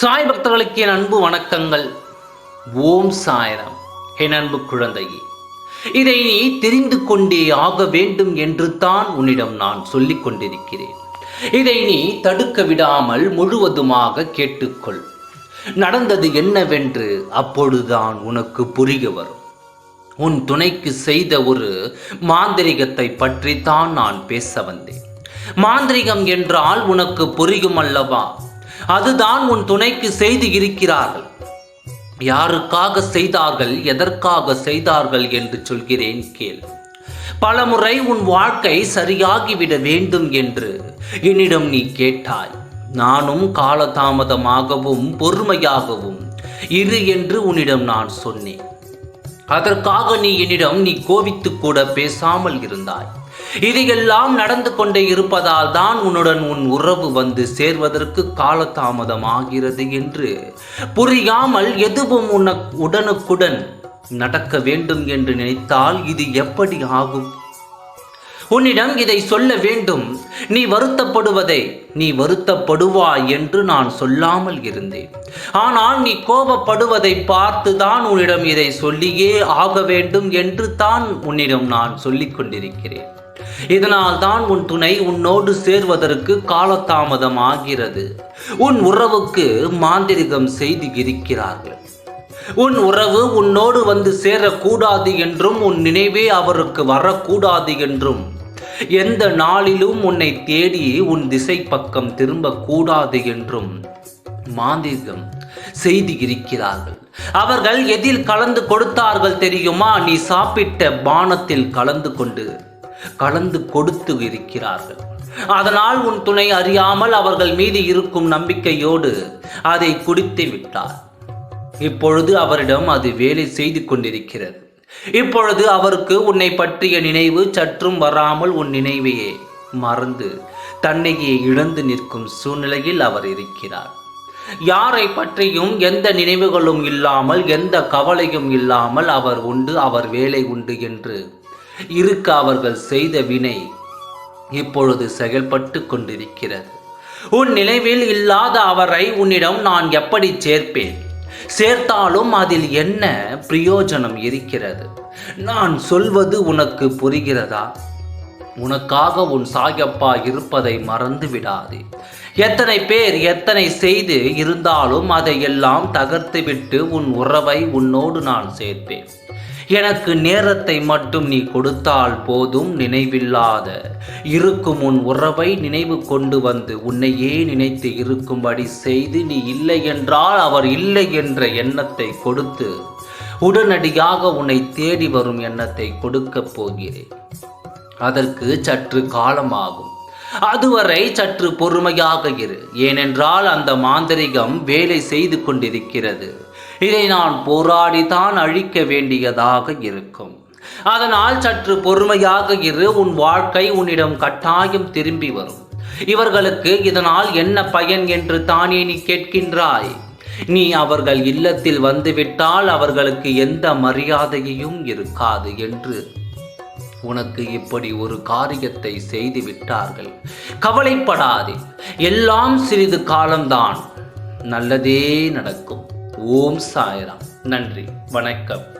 சாய் பக்தர்களுக்கு என் அன்பு வணக்கங்கள். ஓம் சாயரம். என் அன்பு குழந்தையே இதை நீ தெரிந்து கொண்டே ஆக வேண்டும் என்று தான் உன்னிடம் நான் சொல்லிக் கொண்டிருக்கிறேன். இதை நீ தடுக்க விடாமல் முழுவதுமாக கேட்டுக்கொள். நடந்தது என்னவென்று அப்பொழுதுதான் உனக்கு புரிய வரும். உன் துணைக்கு செய்த ஒரு மாந்திரிகத்தை பற்றி தான் நான் பேச வந்தேன். மாந்திரிகம் என்றால் உனக்கு புரியும் அல்லவா? அதுதான் உன் துணைக்கு செய்து இருக்கிறார்கள். யாருக்காக செய்தார்கள் எதற்காக செய்தார்கள் என்று சொல்கிறேன் கேள். பலமுறை உன் வாழ்க்கை சரியாகிவிட வேண்டும் என்று என்னிடம் நீ கேட்டாய். நானும் காலதாமதமாகவும் பொறுமையாகவும் இரு என்று உன்னிடம் நான் சொன்னேன். அதற்காக நீ என்னிடம் நீ கோபித்து கூட பேசாமல் இருந்தாய். இது எல்லாம் நடந்து கொண்டே இருப்பதால் தான் உன்னுடன் உன் உறவு வந்து சேர்வதற்கு காலதாமதமாகிறது என்று. புரியாமல் எதுவும் உனக்கு உடனுக்குடன் நடக்க வேண்டும் என்று நினைத்தால் இது எப்படி ஆகும்? உன்னிடம் இதை சொல்ல வேண்டும். நீ வருத்தப்படுவதை நீ வருத்தப்படுவாய் என்று நான் சொல்லாமல் இருந்தேன். ஆனால் நீ கோபப்படுவதை பார்த்து தான் உன்னிடம் இதை சொல்லியே ஆக வேண்டும் என்று தான் உன்னிடம் நான் சொல்லிக் கொண்டிருக்கிறேன். இதனால் தான் உன் துணை உன்னோடு சேர்வதற்கு காலதாமதம் ஆகிறது உன் உறவுக்கு மாந்திரிகம் செய்து இருக்கிறார்கள் உன் உறவு உன்னோடு வந்து சேரக்கூடாது என்றும் உன் நினைவே அவருக்கு வரக்கூடாது என்றும். எந்த நாளிலும் உன்னை தேடி உன் திசை பக்கம் திரும்பக்கூடாது என்றும் மாந்திரிகம் செய்து இருக்கிறார்கள் அவர்கள் எதில் கலந்து கொடுத்தார்கள் தெரியுமா? நீ சாப்பிட்ட பானத்தில் கலந்து கொண்டு. கலந்து கொடுத்து இருக்கிறார்கள். அதனால் உன் துணை அறியாமல் அவர்கள் மீது இருக்கும் நம்பிக்கையோடு அதை குடித்து விட்டார். இப்பொழுது அவரிடம் அது வேலை செய்து கொண்டிருக்கிறது. இப்பொழுது அவருக்கு உன்னை பற்றிய நினைவு சற்றும் வராமல் உன் நினைவையே மறந்து தன்னையே இழந்து நிற்கும் சூழ்நிலையில் அவர் இருக்கிறார். யாரை பற்றியும் எந்த நினைவுகளும் இல்லாமல் எந்த கவலையும் இல்லாமல் அவர் உண்டு அவர் வேலை உண்டு என்று இருக்க அவர்கள் செய்த வினை இப்பொழுது செயல்பட்டு கொண்டிருக்கிறது. உன் நினைவில் இல்லாத அவரை உன்னிடம் நான் எப்படி சேர்ப்பேன்? சேர்த்தாலும் அதில் என்ன பிரயோஜனம் இருக்கிறது? நான் சொல்வது உனக்கு புரிகிறதா? உனக்காக உன் சாயப்பா இருப்பதை மறந்து விடாதே எத்தனை பேர் எத்தனை செய்து இருந்தாலும் அதையெல்லாம் தகர்த்துவிட்டு உன் உறவை உன்னோடு நான் சேர்ப்பேன். எனக்கு நேரத்தை மட்டும் நீ கொடுத்தால் போதும் நினைவில்லாத. இருக்கும் உன் உறவை நினைவு கொண்டு வந்து உன்னையே நினைத்து இருக்கும்படி செய்து நீ இல்லை என்றால் அவர் இல்லை என்ற எண்ணத்தை கொடுத்து உடனடியாக உன்னை தேடி வரும் எண்ணத்தை கொடுக்கப் போகிறேன். அதற்கு சற்று காலமாகும். அதுவரை சற்று பொறுமையாக இரு. ஏனென்றால் அந்த மாந்திரிகம் வேலை செய்து கொண்டிருக்கிறது. இதை நான் போராடித்தான் அழிக்க வேண்டியதாக இருக்கும். அதனால் சற்று பொறுமையாக இரு. உன் வாழ்க்கை உன்னிடம் கட்டாயம் திரும்பி வரும். இவர்களுக்கு இதனால் என்ன பயன் என்று தானே நீ கேட்கின்றாய். நீ அவர்கள் இல்லத்தில் வந்துவிட்டால் அவர்களுக்கு எந்த மரியாதையும் இருக்காது என்று உனக்கு இப்படி ஒரு காரியத்தை செய்து விட்டார்கள். கவலைப்படாதே. எல்லாம் சிறிது காலம்தான். நல்லதே நடக்கும். ஓம் சாய்ராம். நன்றி. வணக்கம்.